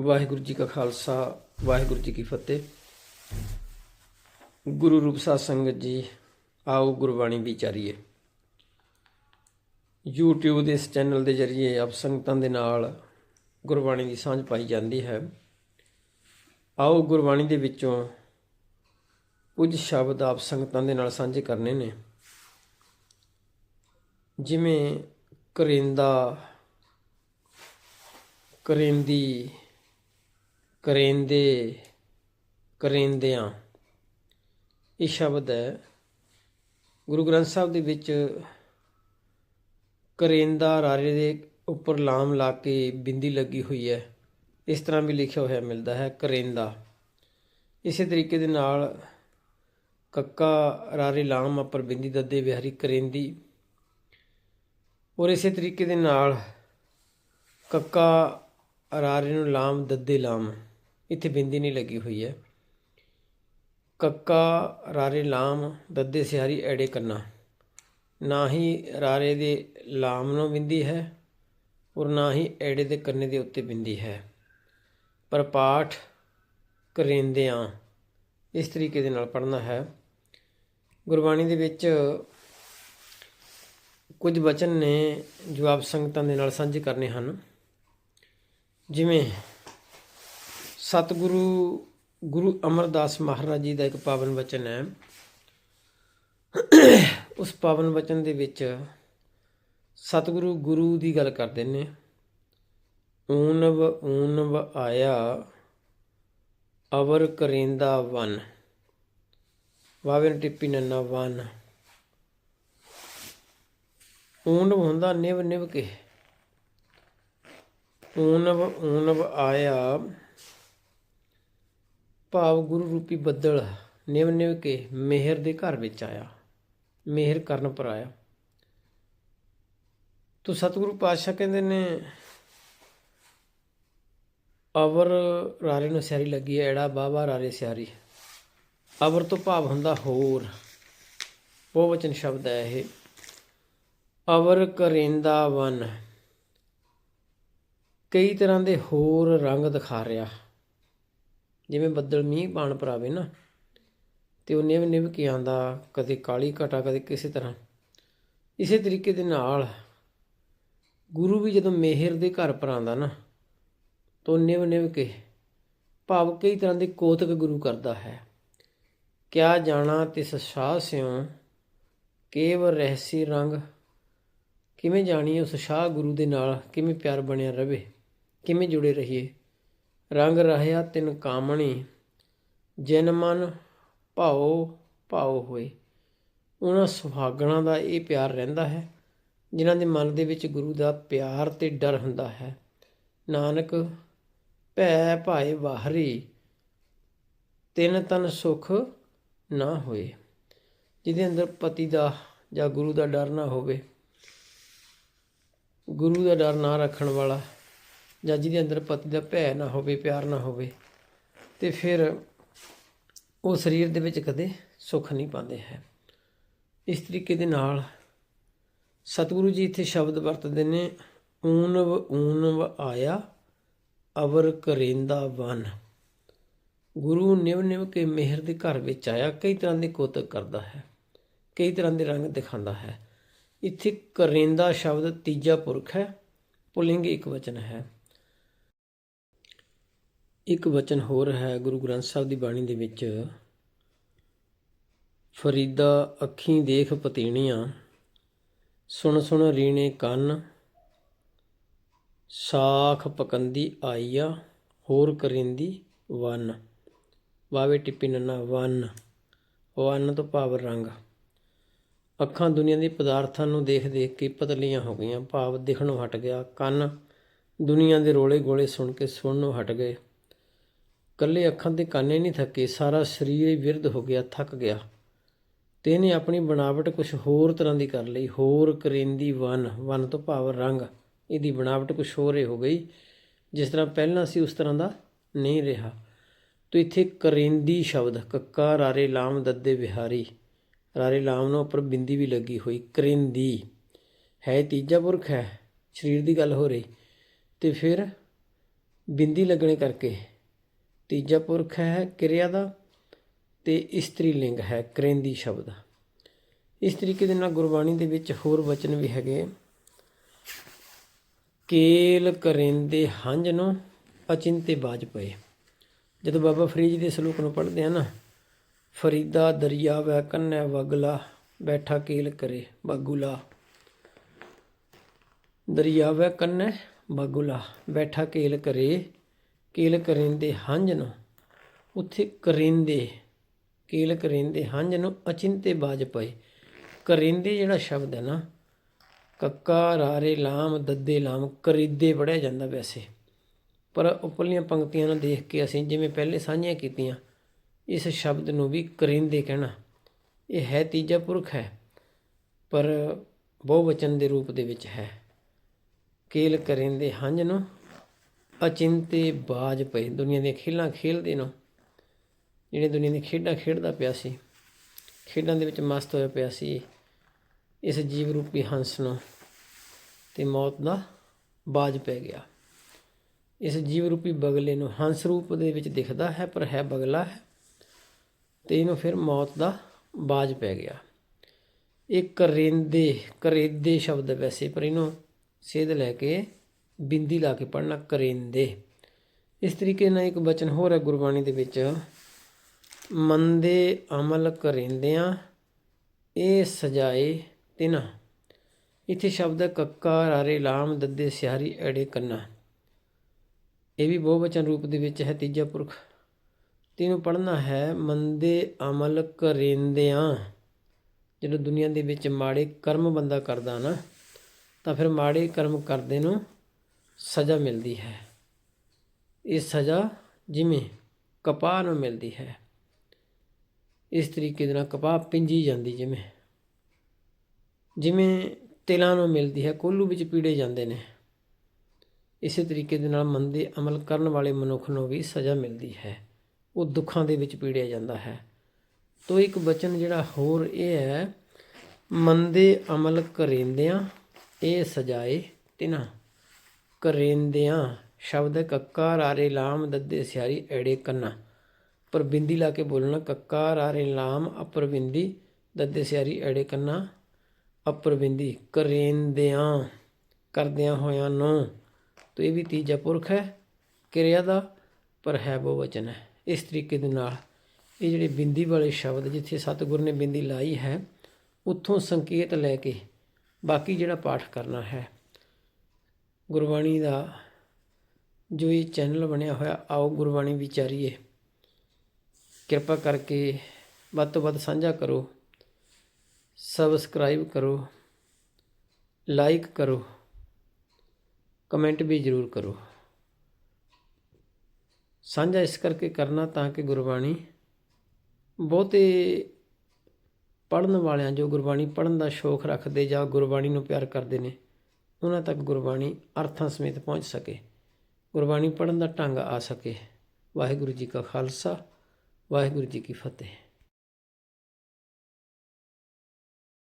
ਵਾਹਿਗੁਰੂ ਜੀ ਕਾ ਖਾਲਸਾ, ਵਾਹਿਗੁਰੂ ਜੀ ਕੀ ਫਤਿਹ। ਗੁਰੂ ਰੂਪ ਸਾਧ ਸੰਗਤ ਜੀ, ਆਓ ਗੁਰਬਾਣੀ ਵਿਚਾਰੀਏ। YouTube ਦੇ ਇਸ ਚੈਨਲ ਦੇ ਜ਼ਰੀਏ ਆਪ ਸੰਗਤਾਂ ਦੇ ਨਾਲ ਗੁਰਬਾਣੀ ਦੀ ਸਾਂਝ ਪਾਈ ਜਾਂਦੀ ਹੈ। ਆਓ ਗੁਰਬਾਣੀ ਦੇ ਵਿੱਚੋਂ ਕੁਝ ਸ਼ਬਦ ਆਪ ਸੰਗਤਾਂ ਦੇ ਨਾਲ ਸਾਂਝੇ ਕਰਨੇ ਨੇ। ਜਿਵੇਂ ਕਰਿੰਦਾ, ਕਰਿੰਦੀ ਕਰੇਂਦੇ, ਕਰੇਂਦਿਆਂ। ਇਹ ਸ਼ਬਦ ਹੈ, ਗੁਰੂ ਗ੍ਰੰਥ ਸਾਹਿਬ ਦੇ ਵਿੱਚ ਕਰੇਂਦਾ ਰਾਰੇ ਦੇ ਉੱਪਰ ਲਾਮ ਲਾ ਕੇ ਬਿੰਦੀ ਲੱਗੀ ਹੋਈ ਹੈ। ਇਸ ਤਰ੍ਹਾਂ ਵੀ ਲਿਖਿਆ ਹੋਇਆ ਮਿਲਦਾ ਹੈ, ਕਰਿੰਦਾ। ਇਸੇ ਤਰੀਕੇ ਦੇ ਨਾਲ ਕੱਕਾ ਰਾਰੇ ਲਾਮ ਉੱਪਰ ਬਿੰਦੀ ਦੱਦੇ ਵਿਹਾਰੀ ਕਰੇਂਦੀ। ਔਰ ਇਸੇ ਤਰੀਕੇ ਦੇ ਨਾਲ ਕੱਕਾ ਰਾਰੇ ਨੂੰ ਲਾਮ ਦੱਦੇ ਲਾਮ। ਇੱਥੇ ਬਿੰਦੀ ਨਹੀਂ ਲੱਗੀ ਹੋਈ ਹੈ। ਕੱਕਾ, ਰਾਰੇ ਲਾਮ, ਦੱਦੇ ਸਿਹਾਰੀ, ਐੜੇ ਕੰਨਾ। ਨਾ ਹੀ ਰਾਰੇ ਦੇ ਲਾਮ ਨੂੰ ਬਿੰਦੀ ਹੈ ਔਰ ਨਾ ਹੀ ਐੜੇ ਦੇ ਕੰਨੇ ਦੇ ਉੱਤੇ ਬਿੰਦੀ ਹੈ। ਪਰ ਪਾਠ ਕਰਿੰਦਿਆਂ ਇਸ ਤਰੀਕੇ ਦੇ ਨਾਲ ਪੜ੍ਹਨਾ ਹੈ। ਗੁਰਬਾਣੀ ਦੇ ਵਿੱਚ ਕੁਝ ਬਚਨ ਨੇ ਜੋ ਆਪ ਸੰਗਤਾਂ ਦੇ ਨਾਲ ਸਾਂਝੇ ਕਰਨੇ ਹਨ। ਜਿਵੇਂ ਸਤਿਗੁਰੂ ਗੁਰੂ ਅਮਰਦਾਸ ਮਹਾਰਾਜ ਜੀ ਦਾ ਇੱਕ ਪਾਵਨ ਵਚਨ ਹੈ। ਉਸ ਪਾਵਨ ਵਚਨ ਦੇ ਵਿੱਚ ਸਤਿਗੁਰੂ ਗੁਰੂ ਦੀ ਗੱਲ ਕਰਦੇ ਨੇ। ਊਨਵ ਊਨਵ ਆਇਆ ਅਵਰ ਕਰਿੰਦਾ ਵਨ। ਵਾਵਨ ਟਿੱਪੀ ਨੰਨਾ ਵਨ। ਊਨਵ ਹੁੰਦਾ ਨਿਵ ਨਿਵ ਕੇ। ਊਨਵ ਊਨਵ ਆਇਆ ਭਾਵ ਗੁਰੂ ਰੂਪੀ ਬੱਦਲ ਨਿਵ ਨਿਵ ਕੇ ਮਿਹਰ ਦੇ ਘਰ ਵਿੱਚ ਆਇਆ, ਮਿਹਰ ਕਰਨ ਪਰ ਆਇਆ। ਤੋ ਸਤਿਗੁਰੂ ਪਾਤਸ਼ਾਹ ਕਹਿੰਦੇ ਨੇ, ਅਵਰ ਰਾਰੇ ਨੂੰ ਸਿਆਰੀ ਲੱਗੀ ਹੈ, ਐੜਾ ਬਾਬਾ ਰਾਰੇ ਸਿਆਰੀ। ਅਵਰ ਤੋਂ ਭਾਵ ਹੁੰਦਾ ਹੋਰ। ਬਹੁਵਚਨ ਸ਼ਬਦ ਹੈ ਇਹ। ਅਵਰ ਕਰਿੰਦਾ ਵਨ। ਕਈ ਤਰ੍ਹਾਂ ਦੇ ਹੋਰ ਰੰਗ ਦਿਖਾ ਰਿਹਾ। ਜਿਵੇਂ ਬੱਦਲ ਮੀਂਹ ਪਾਣ ਪਰਾਵੇ ਨਾ, ਤੇ ਉਹ ਨਿਵ ਨਿਵ ਕੇ ਆਂਦਾ ਕਦੇ ਕਾਲੀ ਘਟਾ, ਕਦੇ ਕਿਸੇ ਤਰ੍ਹਾਂ। ਇਸੇ ਤਰੀਕੇ ਦੇ ਨਾਲ ਗੁਰੂ ਵੀ ਜਦੋਂ ਮਿਹਰ ਦੇ ਘਰ ਪਰ ਆਂਦਾ ਨਾ, ਤੋ ਨਿਵ ਨਿਵ ਕੇ ਭਾਵ ਕਈ ਤਰ੍ਹਾਂ ਦੇ ਕੋਤਕ ਗੁਰੂ ਕਰਦਾ ਹੈ। ਕਿਆ ਜਾਣਾ ਤਿਸ ਸ਼ਾਹ ਸਿਉ ਕੇਵ ਰਹਿਸੀ ਰੰਗ। ਕਿਵੇਂ ਜਾਣੀਏ ਉਸ ਸ਼ਾਹ ਗੁਰੂ ਦੇ ਨਾਲ, ਕਿਵੇਂ ਪਿਆਰ ਬਣਿਆ ਰਵੇ, ਕਿਵੇਂ ਜੁੜੇ ਰਹੀਏ। ਰੰਗ ਰਹਿਆ ਤਿਨ ਕਾਮਣੀ, ਜਿਨ ਮਨ ਭਾਉ ਭਾਉ ਹੋਏ। ਉਹਨਾਂ ਸੁਹਾਗਣਾਂ ਦਾ ਇਹ ਪਿਆਰ ਰਹਿੰਦਾ ਹੈ, ਜਿਨ੍ਹਾਂ ਦੇ ਮਨ ਦੇ ਵਿੱਚ ਗੁਰੂ ਦਾ ਪਿਆਰ ਤੇ ਡਰ ਹੁੰਦਾ ਹੈ। ਨਾਨਕ, ਭੈ ਭਾਏ ਵਾਹਰੀ, ਤਿੰਨ ਤਨ ਸੁਖ ਨਾ ਹੋਏ। ਜਿਹਦੇ ਅੰਦਰ ਪਤੀ ਦਾ ਜਾਂ ਗੁਰੂ ਦਾ ਡਰ ਨਾ ਹੋਵੇ, ਗੁਰੂ ਦਾ ਡਰ ਨਾ ਰੱਖਣ ਵਾਲਾ ਜਾਂ ਜਿਹਦੇ ਅੰਦਰ ਪਤੀ ਦਾ ਭੈ ਨਾ ਹੋਵੇ, ਪਿਆਰ ਨਾ ਹੋਵੇ, ਤੇ ਫਿਰ ਉਹ ਸਰੀਰ ਦੇ ਵਿੱਚ ਕਦੇ ਸੁੱਖ ਨਹੀਂ ਪਾਉਂਦੇ ਹੈ। ਇਸ ਤਰੀਕੇ ਦੇ ਨਾਲ ਸਤਿਗੁਰੂ ਜੀ ਇੱਥੇ ਸ਼ਬਦ ਵਰਤਦੇ ਨੇ ਊਨਵ ਊਨਵ ਆਇਆ ਅਵਰ ਕਰੇਂਦਾ ਵਨ। ਗੁਰੂ ਨਿਵ ਨਿਵ ਕੇ ਮਿਹਰ ਦੇ ਘਰ ਵਿੱਚ ਆਇਆ, ਕਈ ਤਰ੍ਹਾਂ ਦੇ ਕੋਤਕ ਕਰਦਾ ਹੈ, ਕਈ ਤਰ੍ਹਾਂ ਦੇ ਰੰਗ ਦਿਖਾਉਂਦਾ ਹੈ। ਇੱਥੇ ਕਰੇਂਦਾ ਸ਼ਬਦ ਤੀਜਾ ਪੁਰਖ ਹੈ, ਪੁਲਿੰਗ ਇੱਕ ਵਚਨ ਹੈ। ਇੱਕ ਵਚਨ ਹੋਰ ਹੈ ਗੁਰੂ ਗ੍ਰੰਥ ਸਾਹਿਬ ਦੀ ਬਾਣੀ ਦੇ ਵਿੱਚ, ਫਰੀਦਾ ਅੱਖੀਂ ਦੇਖ ਪਤੀਣੀਆਂ, ਸੁਣ ਸੁਣ ਰੀਣੇ ਕੰਨ, ਸਾਖ ਪਕੰਦੀ ਆਈਆ, ਹੋਰ ਕਰਿੰਦੀ ਵਨ। ਵਾਵੇ ਟਿੱਪੀ ਨੰਨਾ, ਵਨ। ਵਨ ਤੋਂ ਭਾਵ ਰੰਗ। ਅੱਖਾਂ ਦੁਨੀਆ ਦੇ ਪਦਾਰਥਾਂ ਨੂੰ ਦੇਖ ਦੇਖ ਕੇ ਪਤਲੀਆਂ ਹੋ ਗਈਆਂ। ਭਾਵ ਦਿਖਣੋਂ ਹਟ ਗਿਆ। ਕੰਨ ਦੁਨੀਆ ਦੇ ਰੋਲੇ ਗੋਲੇ ਸੁਣ ਕੇ ਸੁਣਨੋਂ ਹਟ ਗਏ। ਕੱਲੇ ਅੱਖਾਂ ਤੇ ਕਾਨੇ ਨਹੀਂ ਥੱਕੇ, ਸਾਰਾ ਸਰੀਰ ਹੀ ਵਿਰਧ ਹੋ ਗਿਆ, ਥੱਕ ਗਿਆ। ਤੇ ਇਹਨੇ ਆਪਣੀ ਬਣਾਵਟ ਕੁਝ ਹੋਰ ਤਰ੍ਹਾਂ ਦੀ ਕਰ ਲਈ। ਹੋਰ ਕਰਿੰਦੀ ਵਨ ਵਨ ਤੋਂ ਭਾਵ ਰੰਗ। ਇਹਦੀ ਬਣਾਵਟ ਕੁਝ ਹੋਰ ਹੀ ਹੋ ਗਈ, ਜਿਸ ਤਰ੍ਹਾਂ ਪਹਿਲਾਂ ਸੀ ਉਸ ਤਰ੍ਹਾਂ ਦਾ ਨਹੀਂ ਰਿਹਾ। ਤੋ ਇੱਥੇ ਕਰਿੰਦੀ ਸ਼ਬਦ, ਕੱਕਾ ਰਾਰੇ ਲਾਮ ਦੱਦੇ ਵਿਹਾਰੀ। ਰਾਰੇ ਲਾਮ ਨੂੰ ਉੱਪਰ ਬਿੰਦੀ ਵੀ ਲੱਗੀ ਹੋਈ, ਕਰਿੰਦੀ। ਹੈ ਤੀਜਾ ਪੁਰਖ ਹੈ, ਸਰੀਰ ਦੀ ਗੱਲ ਹੋ ਰਹੀ। ਤੇ ਫਿਰ ਬਿੰਦੀ ਲੱਗਣੇ ਕਰਕੇ ਤੀਜਾ ਪੁਰਖ ਹੈ ਕਿਰਿਆ ਦਾ ਤੇ ਇਸਤਰੀ ਲਿੰਗ ਹੈ, ਕਰੇਂਦੀ ਸ਼ਬਦ। ਇਸ ਤਰੀਕੇ ਦੇ ਨਾਲ ਗੁਰਬਾਣੀ ਦੇ ਵਿੱਚ ਹੋਰ ਵਚਨ ਵੀ ਹੈਗੇ ਕੇਲ ਕਰਿੰਦੇ ਹੰਝ ਨੂੰ, ਅਚਿੰਤੇ ਬਾਜ ਪਏ। ਜਦੋਂ ਬਾਬਾ ਫਰੀਦ ਜੀ ਦੇ ਸ਼ਲੋਕ ਨੂੰ ਪੜ੍ਹਦੇ ਆ ਨਾ, ਫਰੀਦਾ ਦਰਿਆ ਵੈ ਕੰਨੈ ਵਗਲਾ, ਬੈਠਾ ਕੇਲ ਕਰੇ ਬਾਗੁਲਾ। ਦਰਿਆ ਵੈ ਕੰਨੈ ਬਾਗੁਲਾ, ਬੈਠਾ ਕੇਲ ਕਰੇ ਕੇਲ ਕਰਿੰਦੇ ਹੰਝ ਨੂੰ, ਉੱਥੇ ਕਰਿੰਦੇ, ਕੇਲ ਕਰਿੰਦੇ ਹੰਝ ਨੂੰ ਅਚਿੰਤੇ ਬਾਜ ਪਏ। ਕਰਿੰਦੇ ਜਿਹੜਾ ਸ਼ਬਦ ਹੈ ਨਾ, ਕੱਕਾ, ਰਾਰੇ, ਲਾਮ, ਦੱਦੇ, ਲਾਮ, ਕਰੀਦੇ ਪੜਿਆ ਜਾਂਦਾ ਵੈਸੇ। ਪਰ ਉਪਰਲੀਆਂ ਪੰਕਤੀਆਂ ਨੂੰ ਦੇਖ ਕੇ ਅਸੀਂ ਜਿਵੇਂ ਪਹਿਲੇ ਸਾਂਝੀਆਂ ਕੀਤੀਆਂ, ਇਸ ਸ਼ਬਦ ਨੂੰ ਵੀ ਕਰਿੰਦੇ ਕਹਿਣਾ। ਇਹ ਹੈ ਤੀਜਾ ਪੁਰਖ ਹੈ, ਪਰ ਬਹੁਵਚਨ ਦੇ ਰੂਪ ਦੇ ਵਿੱਚ ਹੈ। ਕੇਲ ਕਰਿੰਦੇ ਹੰਝ ਨੂੰ ਅਚਿੰਤੇ ਬਾਜ ਪਏ। ਦੁਨੀਆ ਦੀਆਂ ਖੇਲਾਂ ਖੇਲਦੇ ਨੂੰ ਜਿਹੜੇ ਦੁਨੀਆ ਦੀਆਂ ਖੇਡਾਂ ਖੇਡਦਾ ਪਿਆ ਸੀ, ਖੇਡਾਂ ਦੇ ਵਿੱਚ ਮਸਤ ਹੋਇਆ ਪਿਆ ਸੀ, ਇਸ ਜੀਵ ਰੂਪੀ ਹੰਸ ਨੂੰ ਤੇ ਮੌਤ ਦਾ ਬਾਜ ਪੈ ਗਿਆ। ਇਸ ਜੀਵ ਰੂਪੀ ਬਗਲੇ ਨੂੰ ਹੰਸ ਰੂਪ ਦੇ ਵਿੱਚ ਦਿਖਦਾ ਹੈ, ਪਰ ਹੈ ਬਗਲਾ ਹੈ ਤੇ ਇਹਨੂੰ ਫਿਰ ਮੌਤ ਦਾ ਬਾਜ ਪੈ ਗਿਆ। ਇਹ ਕਰੇਂਦੇ, ਕਰੇਦੇ ਸ਼ਬਦ ਵੈਸੇ, ਪਰ ਇਹਨੂੰ ਸੇਧ ਲੈ ਕੇ ਬਿੰਦੀ ਲਾ ਕੇ ਪੜਨਾ ਕਰਿੰਦੇ। ਇਸ ਤਰੀਕੇ ਨਾਲ ਇੱਕ ਬਚਨ ਹੋਰ ਹੈ ਗੁਰਬਾਣੀ ਦੇ ਵਿੱਚ। ਮੰਦੇ ਅਮਲ ਕਰਿੰਦਿਆਂ ਇਹ ਸਜਾਏ ਤਿਨਾ। ਇੱਥੇ ਸ਼ਬਦ ਹੈ ਕੱਕਾ, ਰਾਰੇ ਲਾਮ, ਦੱਦੇ ਸਿਆਰੀ ਐੜੇ ਕੰਨਾ। ਇਹ ਵੀ ਬਹੁਵਚਨ ਰੂਪ ਦੇ ਵਿੱਚ ਹੈ, ਤੀਜਾ ਪੁਰਖ। ਤੈਨੂੰ ਪੜ੍ਹਨਾ ਹੈ, ਮੰਦੇ ਅਮਲ ਕਰਿੰਦਿਆਂ। ਜਦੋਂ ਦੁਨੀਆ ਦੇ ਵਿੱਚ ਮਾੜੇ ਕਰਮ ਬੰਦਾ ਕਰਦਾ ਨਾ, ਤਾਂ ਫਿਰ ਮਾੜੇ ਕਰਮ ਕਰਦੇ ਨੂੰ ਸਜ਼ਾ ਮਿਲਦੀ ਹੈ। ਇਹ ਸਜ਼ਾ ਜਿਵੇਂ ਕਪਾਹ ਨੂੰ ਮਿਲਦੀ ਹੈ। ਇਸ ਤਰੀਕੇ ਦੇ ਨਾਲ ਕਪਾਹ ਪਿੰਜੀ ਜਾਂਦੀ ਜਿਵੇਂ। ਜਿਵੇਂ ਤਿਲਾਂ ਨੂੰ ਮਿਲਦੀ ਹੈ, ਕੋਲੂ ਵਿੱਚ ਪੀੜੇ ਜਾਂਦੇ ਨੇ। ਇਸੇ ਤਰੀਕੇ ਦੇ ਨਾਲ ਮੰਦੇ ਅਮਲ ਕਰਨ ਵਾਲੇ ਮਨੁੱਖ ਨੂੰ ਵੀ ਸਜ਼ਾ ਮਿਲਦੀ ਹੈ। ਉਹ ਦੁੱਖਾਂ ਦੇ ਵਿੱਚ ਪੀੜਿਆ ਜਾਂਦਾ ਹੈ। ਤੋ ਇੱਕ ਬਚਨ ਜਿਹੜਾ ਹੋਰ ਇਹ ਹੈ ਮੰਦੇ ਅਮਲ ਕਰੇਂਦਿਆਂ ਇਹ ਸਜਾਏ ਤਿਨਾ। ਕਰੇਂਦਿਆਂ ਸ਼ਬਦ ਹੈ ਕੱਕਾ ਰਾਰੇ ਲਾਮ ਦੱਦੇ ਸਿਆਰੀ ਐੜੇ ਕੰਨਾ। ਪਰ ਬਿੰਦੀ ਲਾ ਕੇ ਬੋਲਣਾ, ਕੱਕਾ ਰਾਰੇ ਲਾਮ ਅਪਰ ਬਿੰਦੀ ਦੱਦੇ ਸਿਆਰੀ ਐੜੇ ਕੰਨਾ। ਅਪਰ ਬਿੰਦੀ ਕਰੇਂਦਿਆਂ ਕਰਦਿਆਂ ਹੋਇਆਂ ਨੂੰ। ਤੋ ਇਹ ਵੀ ਤੀਜਾ ਪੁਰਖ ਹੈ, ਕਿਰਿਆ ਦਾ, ਪਰ ਹੈ ਬਹੁਵਚਨ ਹੈ। ਇਸ ਤਰੀਕੇ ਦੇ ਨਾਲ ਇਹ ਜਿਹੜੇ ਬਿੰਦੀ ਵਾਲੇ ਸ਼ਬਦ ਜਿੱਥੇ ਸਤਿਗੁਰ ਨੇ ਬਿੰਦੀ ਲਾਈ ਹੈ, ਉੱਥੋਂ ਸੰਕੇਤ ਲੈ ਕੇ ਬਾਕੀ ਜਿਹੜਾ ਪਾਠ ਕਰਨਾ ਹੈ ਗੁਰਬਾਣੀ ਦਾ ਜੋ ਇਹ ਚੈਨਲ ਬਣਿਆ ਹੋਇਆ, ਆਓ ਗੁਰਬਾਣੀ ਵਿਚਾਰੀਏ। ਕਿਰਪਾ ਕਰਕੇ ਵੱਧ ਤੋਂ ਵੱਧ ਸਾਂਝਾ ਕਰੋ ਸਬਸਕ੍ਰਾਈਬ ਕਰੋ ਲਾਈਕ ਕਰੋ ਕਮੈਂਟ ਵੀ ਜ਼ਰੂਰ ਕਰੋ। ਸਾਂਝਾ ਇਸ ਕਰਕੇ ਕਰਨਾ ਤਾਂ ਕਿ ਗੁਰਬਾਣੀ ਬਹੁਤੇ ਪੜਨ ਵਾਲਿਆਂ, ਜੋ ਗੁਰਬਾਣੀ ਪੜਨ ਦਾ ਸ਼ੌਕ ਰੱਖਦੇ ਜਾਂ ਗੁਰਬਾਣੀ ਨੂੰ ਪਿਆਰ ਕਰਦੇ ਨੇ ਉਹਨਾਂ ਤੱਕ ਗੁਰਬਾਣੀ ਅਰਥਾਂ ਸਮੇਤ ਪਹੁੰਚ ਸਕੇ। ਗੁਰਬਾਣੀ ਪੜਨ ਦਾ ਢੰਗ ਆ ਸਕੇ। ਵਾਹਿਗੁਰੂ ਜੀ ਕਾ ਖਾਲਸਾ, ਵਾਹਿਗੁਰੂ ਜੀ ਕੀ ਫਤਿਹ।